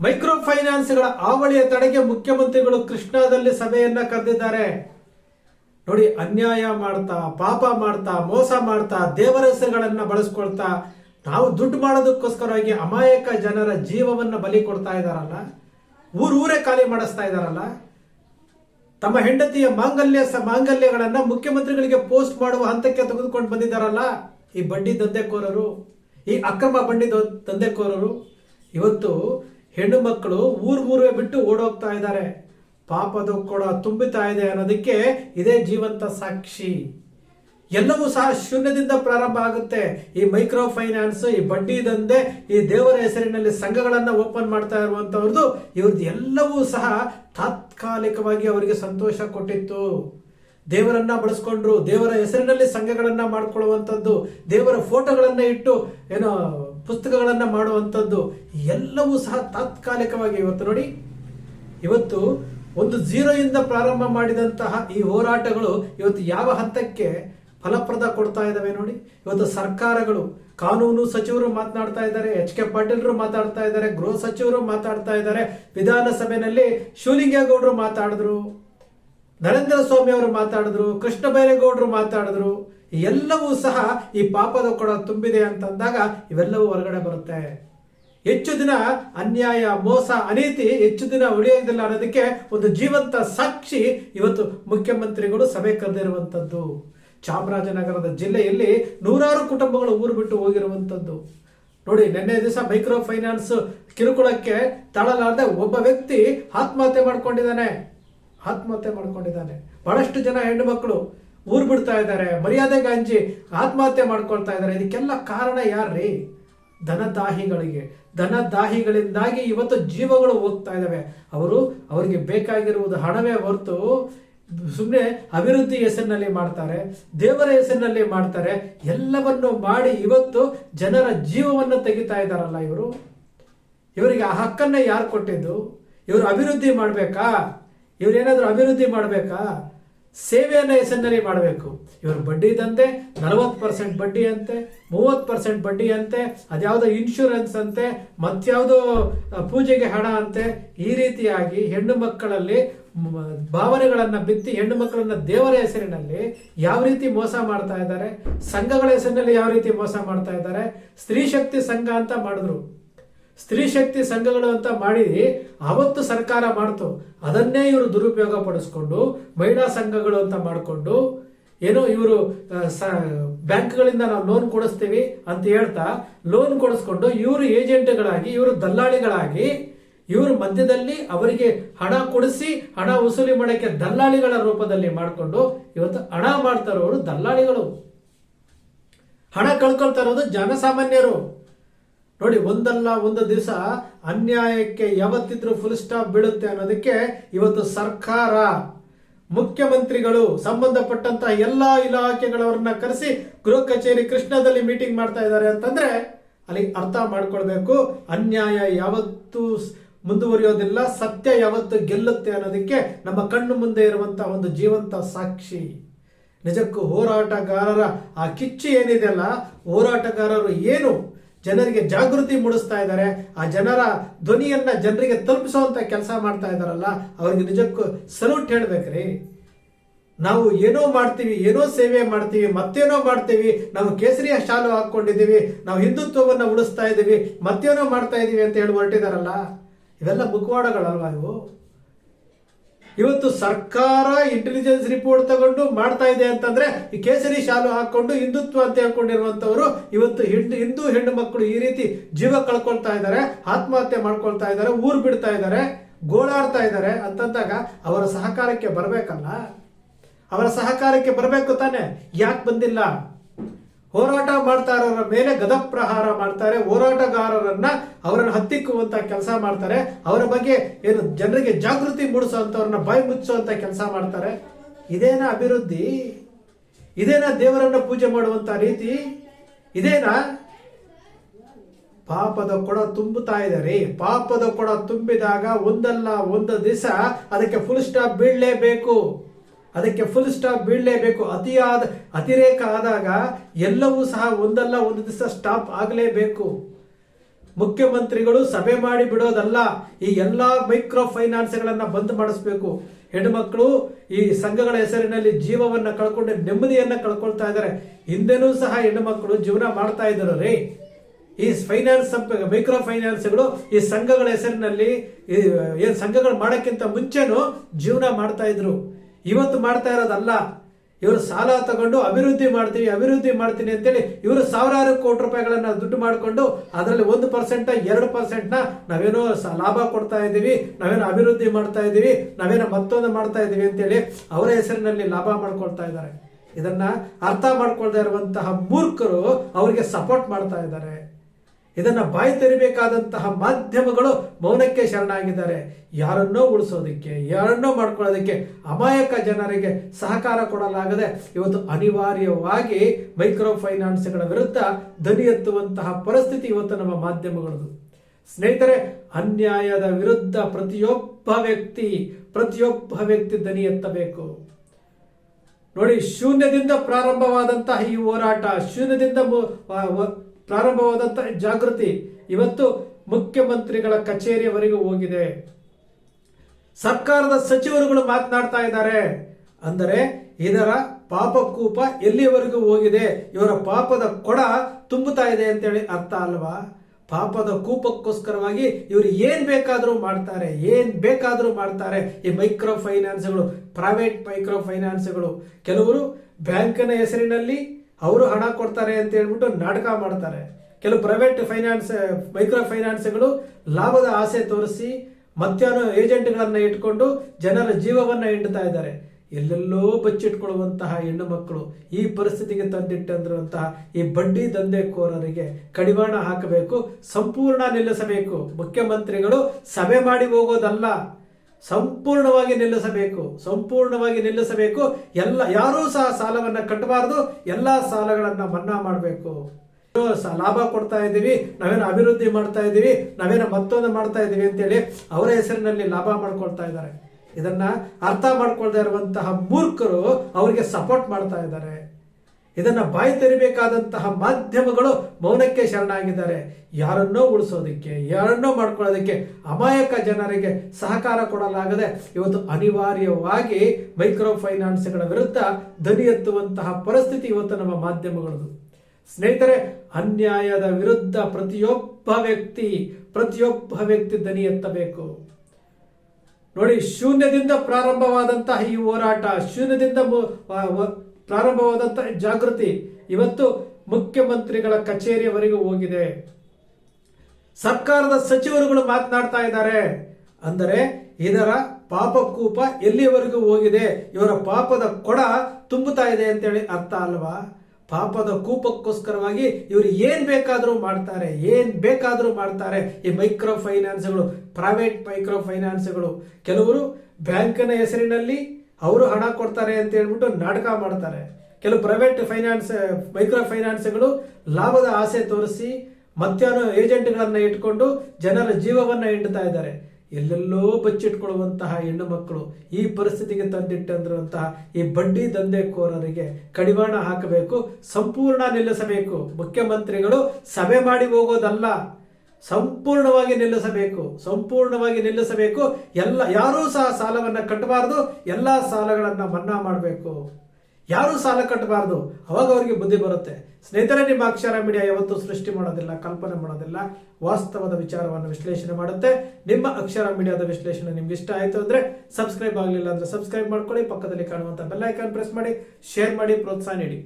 Micro ಫೈನಾನ್ಸ್ಗಳ ಆವಳಿಯ ತಡೆಗೆ ಮುಖ್ಯಮಂತ್ರಿಗಳು ಕೃಷ್ಣಾದಲ್ಲಿ ಸಭೆಯನ್ನ ಕರೆದಿದ್ದಾರೆ. ನೋಡಿ, ಅನ್ಯಾಯ ಮಾಡ್ತಾ, ಪಾಪ ಮಾಡ್ತಾ, ಮೋಸ ಮಾಡ್ತಾ, ದೇವರ ಹೆಸರುಗಳನ್ನ ಬಳಸ್ಕೊಳ್ತಾ, ನಾವು ದುಡ್ಡು ಮಾಡೋದಕ್ಕೋಸ್ಕರವಾಗಿ ಅಮಾಯಕ ಜನರ ಜೀವವನ್ನ ಬಲಿ ಕೊಡ್ತಾ ಇದ್ದಾರಲ್ಲ ಊರೂರೇ ಖಾಲಿ ಮಾಡಿಸ್ತಾ ಇದಾರಲ್ಲ? ತಮ್ಮ ಹೆಂಡತಿಯ ಮಾಂಗಲ್ಯ ಮಾಂಗಲ್ಯಗಳನ್ನ ಮುಖ್ಯಮಂತ್ರಿಗಳಿಗೆ ಪೋಸ್ಟ್ ಮಾಡುವ ಹಂತಕ್ಕೆ ತೆಗೆದುಕೊಂಡು ಬಂದಿದ್ದಾರಲ್ಲ ಈ ಬಡ್ಡಿ ದಂಧೆಕೋರರು, ಈ ಅಕ್ರಮ ಬಂಡಿ ದಂಧೆಕೋರರು, ಇವತ್ತು ಹೆಣ್ಣು ಮಕ್ಕಳು ಊರ್ ಊರೇ ಬಿಟ್ಟು ಓಡೋಗ್ತಾ ಇದ್ದಾರೆ. ಪಾಪದ ಕೂಡ ತುಂಬಿತಾ ಇದೆ ಅನ್ನೋದಕ್ಕೆ ಇದೇ ಜೀವಂತ ಸಾಕ್ಷಿ. ಎಲ್ಲವೂ ಸಹ ಶೂನ್ಯದಿಂದ ಪ್ರಾರಂಭ ಆಗುತ್ತೆ. ಈ ಮೈಕ್ರೋ ಫೈನಾನ್ಸ್ ಈ ಬಡ್ಡಿ ದಂಧೆ, ಈ ದೇವರ ಹೆಸರಿನಲ್ಲಿ ಸಂಘಗಳನ್ನು ಓಪನ್ ಮಾಡ್ತಾ ಇರುವಂತವ್ರದ್ದು ಇವ್ರದ್ದು ಎಲ್ಲವೂ ಸಹ ತಾತ್ಕಾಲಿಕವಾಗಿ ಅವರಿಗೆ ಸಂತೋಷ ಕೊಟ್ಟಿತ್ತು. ದೇವರನ್ನ ಬಳಸ್ಕೊಂಡ್ರು, ದೇವರ ಹೆಸರಿನಲ್ಲಿ ಸಂಘಗಳನ್ನ ಮಾಡ್ಕೊಳ್ಳುವಂಥದ್ದು ದೇವರ ಫೋಟೋಗಳನ್ನ ಇಟ್ಟು ಏನೋ ಪುಸ್ತಕಗಳನ್ನ ಮಾಡುವಂಥದ್ದು ಎಲ್ಲವೂ ಸಹ ತಾತ್ಕಾಲಿಕವಾಗಿ ಇವತ್ತು ನೋಡಿ. ಇವತ್ತು ಒಂದು ಜೀರೋಯಿಂದ ಪ್ರಾರಂಭ ಮಾಡಿದಂತಹ ಈ ಹೋರಾಟಗಳು ಇವತ್ತು ಯಾವ ಹಂತಕ್ಕೆ ಫಲಪ್ರದ ಕೊಡ್ತಾ ಇದ್ದಾವೆ ನೋಡಿ. ಇವತ್ತು ಸರ್ಕಾರಗಳು, ಕಾನೂನು ಸಚಿವರು ಮಾತನಾಡ್ತಾ ಇದ್ದಾರೆ, ಎಚ್ ಕೆ ಪಾಟೀಲ್ರು ಮಾತಾಡ್ತಾ ಇದ್ದಾರೆ, ಗೃಹ ಸಚಿವರು ಮಾತಾಡ್ತಾ ಇದ್ದಾರೆ ವಿಧಾನಸಭೆಯಲ್ಲಿ ಶಿವಲಿಂಗೇಗೌಡರು ಮಾತಾಡಿದ್ರು, ನರೇಂದ್ರ ಸ್ವಾಮಿ ಅವರು ಮಾತಾಡಿದ್ರು, ಕೃಷ್ಣ ಬೈರೇಗೌಡರು ಮಾತಾಡಿದ್ರು. ಎಲ್ಲವೂ ಸಹ ಈ ಪಾಪದ ಕೊಡ ತುಂಬಿದೆ ಅಂತಂದಾಗ ಇವೆಲ್ಲವೂ ಹೊರಗಡೆ ಬರುತ್ತೆ. ಹೆಚ್ಚು ದಿನ ಅನ್ಯಾಯ, ಮೋಸ, ಅನೀತಿ ಹೆಚ್ಚು ದಿನ ಉಳಿಯೋದಿಲ್ಲ ಅನ್ನೋದಕ್ಕೆ ಒಂದು ಜೀವಂತ ಸಾಕ್ಷಿ ಇವತ್ತು ಮುಖ್ಯಮಂತ್ರಿಗಳು ಸಭೆ ಕರೆದಿರುವಂತದ್ದು ಚಾಮರಾಜನಗರದ ಜಿಲ್ಲೆಯಲ್ಲಿ ನೂರಾರು ಕುಟುಂಬಗಳು ಊರು ಬಿಟ್ಟು ಹೋಗಿರುವಂತದ್ದು ನೋಡಿ, ನಿನ್ನೆ ದಿವಸ ಮೈಕ್ರೋ ಫೈನಾನ್ಸ್ ಕಿರುಕುಳಕ್ಕೆ ತಳಲಾರದೆ ಒಬ್ಬ ವ್ಯಕ್ತಿ ಆತ್ಮಹತ್ಯೆ ಮಾಡ್ಕೊಂಡಿದ್ದಾನೆ. ಆತ್ಮಹತ್ಯೆ ಮಾಡ್ಕೊಂಡಿದ್ದಾನೆ. ಬಹಳಷ್ಟು ಜನ ಹೆಣ್ಣು ಮಕ್ಕಳು ಊರ್ ಬಿಡ್ತಾ ಇದ್ದಾರೆ, ಮರ್ಯಾದೆ ಗಾಂಜಿ ಆತ್ಮಹತ್ಯೆ ಮಾಡ್ಕೊಳ್ತಾ ಇದ್ದಾರೆ. ಇದಕ್ಕೆಲ್ಲ ಕಾರಣ ಯಾರ್ರೀ? ಧನದಾಹಿಗಳಿಗೆ. ಧನದಾಹಿಗಳಿಂದಾಗಿ ಇವತ್ತು ಜೀವಗಳು ಹೋಗ್ತಾ ಇದ್ದಾವೆ. ಅವರು ಅವರಿಗೆ ಬೇಕಾಗಿರುವುದು ಹಣವೇ ಹೊರತು ಸುಮ್ಮನೆ ಅಭಿವೃದ್ಧಿ ಹೆಸರಿನಲ್ಲಿ ಮಾಡ್ತಾರೆ, ದೇವರ ಹೆಸರಿನಲ್ಲಿ ಮಾಡ್ತಾರೆ, ಎಲ್ಲವನ್ನು ಮಾಡಿ ಇವತ್ತು ಜನರ ಜೀವವನ್ನು ತೆಗಿತಾ ಇದ್ದಾರಲ್ಲ ಇವರು? ಇವರಿಗೆ ಆ ಹಕ್ಕನ್ನ ಯಾರು ಕೊಟ್ಟಿದ್ದು? ಇವರು ಅಭಿವೃದ್ಧಿ ಮಾಡಬೇಕಾ? ಇವರೇನಾದರೂ ಅಭಿವೃದ್ಧಿ ಮಾಡಬೇಕಾ? ಸೇವೆಯನ್ನ ಹೆಸರಿನಲ್ಲಿ ಮಾಡಬೇಕು. ಇವರು ಬಡ್ಡಿ ದಂತೆ ನಲವತ್ತು ಪರ್ಸೆಂಟ್ ಬಡ್ಡಿ ಅಂತೆ ಮೂವತ್ತು ಪರ್ಸೆಂಟ್ ಬಡ್ಡಿ ಅಂತೆ ಅದ್ಯಾವುದೋ ಇನ್ಶೂರೆನ್ಸ್ ಅಂತೆ, ಮತ್ಯಾವುದೋ ಪೂಜೆಗೆ ಹಣ ಅಂತೆ, ಈ ರೀತಿಯಾಗಿ ಹೆಣ್ಣು ಮಕ್ಕಳಲ್ಲಿ ಭಾವನೆಗಳನ್ನ ಬಿತ್ತಿ ಹೆಣ್ಣು ಮಕ್ಕಳನ್ನ ದೇವರ ಹೆಸರಿನಲ್ಲಿ ಯಾವ ರೀತಿ ಮೋಸ ಮಾಡ್ತಾ ಇದ್ದಾರೆ, ಸಂಘಗಳ ಹೆಸರಿನಲ್ಲಿ ಯಾವ ರೀತಿ ಮೋಸ ಮಾಡ್ತಾ ಇದ್ದಾರೆ, ಸ್ತ್ರೀ ಶಕ್ತಿ ಸಂಘ ಅಂತ ಮಾಡಿದ್ರು. ಸ್ತ್ರೀ ಶಕ್ತಿ ಸಂಘಗಳು ಅಂತ ಮಾಡಿ ಅವತ್ತು ಸರ್ಕಾರ ಮಾಡ್ತು. ಅದನ್ನೇ ಇವರು ದುರುಪಯೋಗ ಪಡಿಸ್ಕೊಂಡು ಮಹಿಳಾ ಸಂಘಗಳು ಅಂತ ಮಾಡಿಕೊಂಡು, ಏನೋ ಇವರು ಬ್ಯಾಂಕ್ಗಳಿಂದ ನಾವು ಲೋನ್ ಕೊಡಿಸ್ತೀವಿ ಅಂತ ಹೇಳ್ತಾ, ಲೋನ್ ಕೊಡಿಸ್ಕೊಂಡು ಇವರು ಏಜೆಂಟ್ಗಳಾಗಿ, ಇವರು ದಲ್ಲಾಳಿಗಳಾಗಿ, ಇವರು ಮಧ್ಯದಲ್ಲಿ ಅವರಿಗೆ ಹಣ ಕೊಡಿಸಿ, ಹಣ ವಸೂಲಿ ಮಾಡೋಕ್ಕೆ ದಲ್ಲಾಳಿಗಳ ರೂಪದಲ್ಲಿ ಮಾಡಿಕೊಂಡು, ಇವತ್ತು ಹಣ ಮಾಡ್ತಾ ಇರೋರು ದಲ್ಲಾಳಿಗಳು. ಹಣ ಕಳ್ಕೊಳ್ತಾ ಇರೋದು ಜನಸಾಮಾನ್ಯರು. ನೋಡಿ, ಒಂದಲ್ಲ ಒಂದು ದಿವಸ ಅನ್ಯಾಯಕ್ಕೆ ಯಾವತ್ತಿದ್ರೂ ಫುಲ್ ಸ್ಟಾಪ್ ಬೀಳುತ್ತೆ ಅನ್ನೋದಕ್ಕೆ ಇವತ್ತು ಸರ್ಕಾರ, ಮುಖ್ಯಮಂತ್ರಿಗಳು ಸಂಬಂಧಪಟ್ಟಂತಹ ಎಲ್ಲಾ ಇಲಾಖೆಗಳವರನ್ನ ಕರೆಸಿ ಗೃಹ ಕಚೇರಿ ಕೃಷ್ಣದಲ್ಲಿ ಮೀಟಿಂಗ್ ಮಾಡ್ತಾ ಇದ್ದಾರೆ ಅಂತಂದ್ರೆ ಅಲ್ಲಿ ಅರ್ಥ ಮಾಡ್ಕೊಳ್ಬೇಕು. ಅನ್ಯಾಯ ಯಾವತ್ತೂ ಮುಂದುವರಿಯೋದಿಲ್ಲ, ಸತ್ಯ ಯಾವತ್ತು ಗೆಲ್ಲುತ್ತೆ ಅನ್ನೋದಕ್ಕೆ ನಮ್ಮ ಕಣ್ಣು ಮುಂದೆ ಇರುವಂತಹ ಒಂದು ಜೀವಂತ ಸಾಕ್ಷಿ. ನಿಜಕ್ಕೂ ಹೋರಾಟಗಾರರ ಆ ಕಿಚ್ಚು ಏನಿದೆಯಲ್ಲ ಹೋರಾಟಗಾರರು ಏನು ಜನರಿಗೆ ಜಾಗೃತಿ ಮೂಡಿಸ್ತಾ ಇದ್ದಾರೆ. ಆ ಜನರ ಧ್ವನಿಯನ್ನ ಜನರಿಗೆ ತಲುಪಿಸುವಂತ ಕೆಲಸ ಮಾಡ್ತಾ ಇದ್ದಾರಲ್ಲ, ಅವ್ರಿಗೆ ನಿಜಕ್ಕೂ ಸಲ್ಯೂಟ್ ಹೇಳ್ಬೇಕ್ರಿ. ನಾವು ಏನೋ ಮಾಡ್ತೀವಿ, ಏನೋ ಸೇವೆ ಮಾಡ್ತೀವಿ, ಮತ್ತೇನೋ ಮಾಡ್ತೀವಿ, ನಾವು ಕೇಸರಿಯ ಶಾಲು ಹಾಕೊಂಡಿದ್ದೀವಿ, ನಾವು ಹಿಂದುತ್ವವನ್ನು ಉಳಿಸ್ತಾ ಇದ್ದೀವಿ, ಮತ್ತೇನೋ ಮಾಡ್ತಾ ಇದ್ದೀವಿ ಅಂತ ಹೇಳಿ ಹೊರಟಿದಾರಲ್ಲ. ಇವೆಲ್ಲ ಮುಖವಾಡಗಳಲ್ವಾ ಇವು? ಇವತ್ತು ಸರ್ಕಾರ ಇಂಟೆಲಿಜೆನ್ಸ್ ರಿಪೋರ್ಟ್ ತಗೊಂಡು ಮಾಡ್ತಾ ಇದೆ ಅಂತಂದ್ರೆ ಈ ಕೇಸರಿ ಶಾಲು ಹಾಕೊಂಡು ಹಿಂದುತ್ವ ಅಂತ ಹೇಳ್ಕೊಂಡಿರುವಂತವರು ಇವತ್ತು ಹಿಂದೂ ಹೆಣ್ಣು ಮಕ್ಕಳು ಈ ರೀತಿ ಜೀವ ಕಳ್ಕೊಳ್ತಾ ಇದ್ದಾರೆ, ಆತ್ಮಹತ್ಯೆ ಮಾಡ್ಕೊಳ್ತಾ ಇದ್ದಾರೆ, ಊರು ಬಿಡ್ತಾ ಇದ್ದಾರೆ, ಗೋಳಾಡ್ತಾ ಇದ್ದಾರೆ ಅಂತಂದಾಗ ಅವರ ಸಹಕಾರಕ್ಕೆ ಬರಬೇಕಲ್ಲ? ಅವರ ಸಹಕಾರಕ್ಕೆ ಬರಬೇಕು ತಾನೆ? ಯಾಕೆ ಬಂದಿಲ್ಲ? ಹೋರಾಟ ಮಾಡ್ತಾ ಇರೋರ ಮೇಲೆ ಗದಪ್ರಹಾರ ಮಾಡ್ತಾರೆ, ಹೋರಾಟಗಾರರನ್ನ ಅವರನ್ನು ಹತ್ತಿಕ್ಕುವಂತ ಕೆಲಸ ಮಾಡ್ತಾರೆ. ಅವರ ಬಗ್ಗೆ ಏನು ಜನರಿಗೆ ಜಾಗೃತಿ ಮೂಡಿಸುವಂತವ್ರನ್ನ ಬಾಯಿ ಮುಚ್ಚುವಂತ ಕೆಲಸ ಮಾಡ್ತಾರೆ. ಇದೇನ ಅಭಿವೃದ್ಧಿ? ಇದೇನ ದೇವರನ್ನ ಪೂಜೆ ಮಾಡುವಂತ ರೀತಿ? ಇದೇನಾ? ಪಾಪದ ಕೊಡ ತುಂಬುತ್ತಾ ಇದ್ದಾರೆ. ಪಾಪದ ಕೊಡ ತುಂಬಿದಾಗ ಒಂದಲ್ಲ ಒಂದು ದಿವಸ ಅದಕ್ಕೆ ಫುಲ್ ಸ್ಟಾಪ್ ಬೀಳಲೇಬೇಕು. ಅದಕ್ಕೆ ಫುಲ್ ಸ್ಟಾಪ್ ಬೀಳಲೇಬೇಕು. ಅತಿಯಾದ, ಅತಿರೇಕ ಆದಾಗ ಎಲ್ಲವೂ ಸಹ ಒಂದಲ್ಲ, ಒಂದು ದಿವಸ ಸ್ಟಾಪ್ ಆಗಲೇಬೇಕು. ಮುಖ್ಯಮಂತ್ರಿಗಳು ಸಭೆ ಮಾಡಿ ಬಿಡೋದಲ್ಲ, ಈ ಎಲ್ಲಾ ಮೈಕ್ರೋ ಫೈನಾನ್ಸ್ಗಳನ್ನು ಬಂದ್ ಮಾಡಿಸ್ಬೇಕು. ಹೆಣ್ಮಕ್ಳು ಈ ಸಂಘಗಳ ಹೆಸರಿನಲ್ಲಿ ಜೀವವನ್ನ ಕಳ್ಕೊಂಡು ನೆಮ್ಮದಿಯನ್ನ ಕಳ್ಕೊಳ್ತಾ ಇದ್ದಾರೆ. ಹಿಂದೆನೂ ಸಹ ಹೆಣ್ಮಕ್ಳು ಜೀವನ ಮಾಡ್ತಾ ಇದ್ರು ರೀ. ಈ ಫೈನಾನ್ಸ್ ಮೈಕ್ರೋ ಫೈನಾನ್ಸ್ಗಳು ಈ ಸಂಘಗಳ ಹೆಸರಿನಲ್ಲಿ ಏನ್ ಸಂಘಗಳು ಮಾಡೋಕ್ಕಿಂತ ಮುಂಚೆನೂ ಜೀವನ ಮಾಡ್ತಾ ಇದ್ರು. ಇವತ್ತು ಮಾಡ್ತಾ ಇರೋದಲ್ಲ, ಇವರು ಸಾಲ ತಗೊಂಡು ಅಭಿವೃದ್ಧಿ ಮಾಡ್ತೀವಿ, ಅಭಿವೃದ್ಧಿ ಮಾಡ್ತೀನಿ ಅಂತೇಳಿ ಇವರು ಸಾವಿರಾರು ಕೋಟಿ ರೂಪಾಯಿಗಳನ್ನ ದುಡ್ಡು ಮಾಡಿಕೊಂಡು ಅದರಲ್ಲಿ ಒಂದು ಪರ್ಸೆಂಟ್, ಎರಡು ಪರ್ಸೆಂಟ್ನ ನಾವೇನೋ ಲಾಭ ಕೊಡ್ತಾ ಇದ್ದೀವಿ, ನಾವೇನೋ ಅಭಿವೃದ್ಧಿ ಮಾಡ್ತಾ ಇದ್ದೀವಿ, ನಾವೇನೋ ಮತ್ತೊಂದು ಮಾಡ್ತಾ ಇದ್ದೀವಿ ಅಂತೇಳಿ ಅವರ ಹೆಸರಿನಲ್ಲಿ ಲಾಭ ಮಾಡ್ಕೊಳ್ತಾ ಇದ್ದಾರೆ. ಇದನ್ನ ಅರ್ಥ ಮಾಡ್ಕೊಳ್ತಾ ಇರುವಂತಹ ಮೂರ್ಖರು ಅವರಿಗೆ ಸಪೋರ್ಟ್ ಮಾಡ್ತಾ ಇದ್ದಾರೆ. ಇದನ್ನ ಬಾಯಿ ತೆರಿಬೇಕಾದಂತಹ ಮಾಧ್ಯಮಗಳು ಮೌನಕ್ಕೆ ಶರಣಾಗಿದ್ದಾರೆ. ಯಾರನ್ನೋ ಉಳಿಸೋದಕ್ಕೆ, ಯಾರನ್ನೋ ಮಾಡ್ಕೊಳ್ಳೋದಕ್ಕೆ ಅಮಾಯಕ ಜನರಿಗೆ ಸಹಕಾರ ಕೊಡಲಾಗದೆ ಇವತ್ತು ಅನಿವಾರ್ಯವಾಗಿ ಮೈಕ್ರೋ ಫೈನಾನ್ಸ್ಗಳ ವಿರುದ್ಧ ಧ್ವನಿ ಎತ್ತುವಂತಹ ಪರಿಸ್ಥಿತಿ ಇವತ್ತು ನಮ್ಮ ಮಾಧ್ಯಮಗಳದು ಸ್ನೇಹಿತರೆ, ಅನ್ಯಾಯದ ವಿರುದ್ಧ ಪ್ರತಿಯೊಬ್ಬ ವ್ಯಕ್ತಿ ಪ್ರತಿಯೊಬ್ಬ ವ್ಯಕ್ತಿ ಧ್ವನಿ ಎತ್ತಬೇಕು. ನೋಡಿ, ಶೂನ್ಯದಿಂದ ಪ್ರಾರಂಭವಾದಂತಹ ಈ ಹೋರಾಟ, ಶೂನ್ಯದಿಂದ ಪ್ರಾರಂಭವಾದಂತಹ ಜಾಗೃತಿ ಇವತ್ತು ಮುಖ್ಯಮಂತ್ರಿಗಳ ಕಚೇರಿಯವರೆಗೂ ಹೋಗಿದೆ. ಸರ್ಕಾರದ ಸಚಿವರುಗಳು ಮಾತನಾಡ್ತಾ ಇದ್ದಾರೆ. ಅಂದರೆ ಇದರ ಪಾಪಕೂಪ ಎಲ್ಲಿಯವರೆಗೂ ಹೋಗಿದೆ? ಇವರ ಪಾಪದ ಕೊಡ ತುಂಬುತ್ತಾ ಇದೆ ಅಂತೇಳಿ ಅರ್ಥ ಅಲ್ವಾ? ಪಾಪದ ಕೂಪಕ್ಕೋಸ್ಕರವಾಗಿ ಇವರು ಏನ್ ಬೇಕಾದರೂ ಮಾಡ್ತಾರೆ, ಏನ್ ಬೇಕಾದರೂ ಮಾಡ್ತಾರೆ. ಈ ಮೈಕ್ರೋ ಫೈನಾನ್ಸ್ಗಳು, ಪ್ರೈವೇಟ್ ಮೈಕ್ರೋ ಫೈನಾನ್ಸ್ಗಳು. ಕೆಲವರು ಬ್ಯಾಂಕಿನ ಹೆಸರಿನಲ್ಲಿ ಅವರು ಹಣ ಕೊಡ್ತಾರೆ ಅಂತ ಹೇಳ್ಬಿಟ್ಟು ನಾಟಕ ಮಾಡ್ತಾರೆ. ಕೆಲವು ಪ್ರೈವೇಟ್ ಫೈನಾನ್ಸ್ ಮೈಕ್ರೋ ಫೈನಾನ್ಸ್ಗಳು ಲಾಭದ ಆಸೆ ತೋರಿಸಿ ಮಧ್ಯಾಹ್ನ ಏಜೆಂಟ್ಗಳನ್ನು ಇಟ್ಕೊಂಡು ಜನರ ಜೀವವನ್ನ ಹಿಂಡ್ತಾ ಇದ್ದಾರೆ. ಎಲ್ಲೆಲ್ಲೋ ಬಚ್ಚಿಟ್ಕೊಳ್ಳುವಂತಹ ಹೆಣ್ಣು ಮಕ್ಕಳು ಈ ಪರಿಸ್ಥಿತಿಗೆ ತಂದಿಟ್ಟಂದಿರುವಂತಹ ಈ ಬಡ್ಡಿ ದಂಧೆಕೋರರಿಗೆ ಕಡಿವಾಣ ಹಾಕಬೇಕು, ಸಂಪೂರ್ಣ ನಿಲ್ಲಿಸಬೇಕು. ಮುಖ್ಯಮಂತ್ರಿಗಳು ಸಭೆ ಮಾಡಿ ಹೋಗೋದಲ್ಲ. ಸಂಪೂರ್ಣವಾಗಿ ನಿಲ್ಲಿಸಬೇಕು ಸಂಪೂರ್ಣವಾಗಿ ನಿಲ್ಲಿಸಬೇಕು. ಎಲ್ಲ, ಯಾರೂ ಸಹ ಸಾಲವನ್ನು ಕಟ್ಟಬಾರದು, ಎಲ್ಲ ಸಾಲಗಳನ್ನು ಮನ್ನಾ ಮಾಡಬೇಕು. ಲಾಭ ಕೊಡ್ತಾ ಇದ್ದೀವಿ, ನಾವೇನು ಅಭಿವೃದ್ಧಿ ಮಾಡ್ತಾ ಇದ್ದೀವಿ, ನಾವೇನು ಮತ್ತೊಂದು ಮಾಡ್ತಾ ಇದ್ದೀವಿ ಅಂತೇಳಿ ಅವರ ಹೆಸರಿನಲ್ಲಿ ಲಾಭ ಮಾಡ್ಕೊಳ್ತಾ ಇದ್ದಾರೆ. ಇದನ್ನ ಅರ್ಥ ಮಾಡ್ಕೊಳ್ತಾ ಇರುವಂತಹ ಮೂರ್ಖರು ಅವರಿಗೆ ಸಪೋರ್ಟ್ ಮಾಡ್ತಾ ಇದ್ದಾರೆ. ಇದನ್ನ ಬಾಯಿ ತೆರಿಬೇಕಾದಂತಹ ಮಾಧ್ಯಮಗಳು ಮೌನಕ್ಕೆ ಶರಣಾಗಿದ್ದಾರೆ. ಯಾರನ್ನೋ ಉಳಿಸೋದಕ್ಕೆ, ಯಾರನ್ನೋ ಮಾಡ್ಕೊಳ್ಳೋದಕ್ಕೆ ಅಮಾಯಕ ಜನರಿಗೆ ಸಹಕಾರ ಕೊಡಲಾಗದೆ ಇವತ್ತು ಅನಿವಾರ್ಯವಾಗಿ ಮೈಕ್ರೋ ಫೈನಾನ್ಸ್ಗಳ ವಿರುದ್ಧ ಧ್ವನಿ ಎತ್ತುವಂತಹ ಪರಿಸ್ಥಿತಿ ಇವತ್ತು ನಮ್ಮ ಮಾಧ್ಯಮಗಳದು ಸ್ನೇಹಿತರೆ, ಅನ್ಯಾಯದ ವಿರುದ್ಧ ಪ್ರತಿಯೊಬ್ಬ ವ್ಯಕ್ತಿ ಪ್ರತಿಯೊಬ್ಬ ವ್ಯಕ್ತಿ ಧ್ವನಿ ಎತ್ತಬೇಕು. ನೋಡಿ, ಶೂನ್ಯದಿಂದ ಪ್ರಾರಂಭವಾದಂತಹ ಈ ಹೋರಾಟ, ಶೂನ್ಯದಿಂದ ಪ್ರಾರಂಭವಾದಂತಹ ಜಾಗೃತಿ ಇವತ್ತು ಮುಖ್ಯಮಂತ್ರಿಗಳ ಕಚೇರಿಯವರೆಗೂ ಹೋಗಿದೆ. ಸರ್ಕಾರದ ಸಚಿವರುಗಳು ಮಾತನಾಡ್ತಾ ಇದ್ದಾರೆ. ಅಂದರೆ ಇದರ ಪಾಪಕೂಪ ಎಲ್ಲಿಯವರೆಗೂ ಹೋಗಿದೆ? ಇವರ ಪಾಪದ ಕೊಡ ತುಂಬುತ್ತಾ ಇದೆ ಅಂತೇಳಿ ಅರ್ಥ ಅಲ್ವಾ? ಪಾಪದ ಕೂಪಕ್ಕೋಸ್ಕರವಾಗಿ ಇವರು ಏನ್ ಬೇಕಾದರೂ ಮಾಡ್ತಾರೆ, ಏನ್ ಬೇಕಾದರೂ ಮಾಡ್ತಾರೆ. ಈ ಮೈಕ್ರೋ ಫೈನಾನ್ಸ್ಗಳು, ಪ್ರೈವೇಟ್ ಮೈಕ್ರೋ ಫೈನಾನ್ಸ್ಗಳು. ಕೆಲವರು ಬ್ಯಾಂಕಿನ ಹೆಸರಿನಲ್ಲಿ ಅವರು ಹಣ ಕೊಡ್ತಾರೆ ಅಂತ ಹೇಳ್ಬಿಟ್ಟು ನಾಟಕ ಮಾಡ್ತಾರೆ. ಕೆಲವು ಪ್ರೈವೇಟ್ ಫೈನಾನ್ಸ್ ಮೈಕ್ರೋ ಫೈನಾನ್ಸ್ಗಳು ಲಾಭದ ಆಸೆ ತೋರಿಸಿ ಮಧ್ಯಾಹ್ನ ಏಜೆಂಟ್ಗಳನ್ನು ಇಟ್ಕೊಂಡು ಜನರ ಜೀವವನ್ನ ಹಿಂಡ್ತಾ ಇದ್ದಾರೆ. ಎಲ್ಲೆಲ್ಲೋ ಬಚ್ಚಿಟ್ಕೊಳ್ಳುವಂತಹ ಹೆಣ್ಣು ಮಕ್ಕಳು ಈ ಪರಿಸ್ಥಿತಿಗೆ ತಂದಿಟ್ಟಂದಿರುವಂತಹ ಈ ಬಡ್ಡಿ ದಂಧೆಕೋರರಿಗೆ ಕಡಿವಾಣ ಹಾಕಬೇಕು, ಸಂಪೂರ್ಣ ನಿಲ್ಲಿಸಬೇಕು. ಮುಖ್ಯಮಂತ್ರಿಗಳು ಸಭೆ ಮಾಡಿ ಹೋಗೋದಲ್ಲ. ಸಂಪೂರ್ಣವಾಗಿ ನಿಲ್ಲಿಸಬೇಕು ಸಂಪೂರ್ಣವಾಗಿ ನಿಲ್ಲಿಸಬೇಕು. ಎಲ್ಲ, ಯಾರೂ ಸಹ ಸಾಲವನ್ನು ಕಟ್ಟಬಾರದು, ಎಲ್ಲ ಸಾಲಗಳನ್ನು ಮನ್ನಾ ಮಾಡಬೇಕು. ಯಾರು ಸಾಲ ಕಟ್ಟಬಾರದು, ಅವಾಗ ಅವರಿಗೆ ಬುದ್ಧಿ ಬರುತ್ತೆ. ಸ್ನೇಹಿತರೆ, ನಿಮ್ಮ ಅಕ್ಷರ ಮೀಡಿಯಾ ಯಾವತ್ತೂ ಸೃಷ್ಟಿ ಮಾಡೋದಿಲ್ಲ, ಕಲ್ಪನೆ ಮಾಡೋದಿಲ್ಲ, ವಾಸ್ತವದ ವಿಚಾರವನ್ನು ವಿಶ್ಲೇಷಣೆ ಮಾಡುತ್ತೆ. ನಿಮ್ಮ ಅಕ್ಷರ ಮೀಡಿಯಾದ ವಿಶ್ಲೇಷಣೆ ನಿಮ್ಗೆ ಇಷ್ಟ ಆಯಿತು ಅಂದ್ರೆ ಸಬ್ಸ್ಕ್ರೈಬ್ ಆಗಲಿಲ್ಲ ಅಂದ್ರೆ ಸಬ್ಸ್ಕ್ರೈಬ್ ಮಾಡ್ಕೊಳ್ಳಿ, ಪಕ್ಕದಲ್ಲಿ ಕಾಣುವಂತ ಬೆಲ್ ಐಕಾನ್ ಪ್ರೆಸ್ ಮಾಡಿ, ಶೇರ್ ಮಾಡಿ, ಪ್ರೋತ್ಸಾಹ ನೀಡಿ.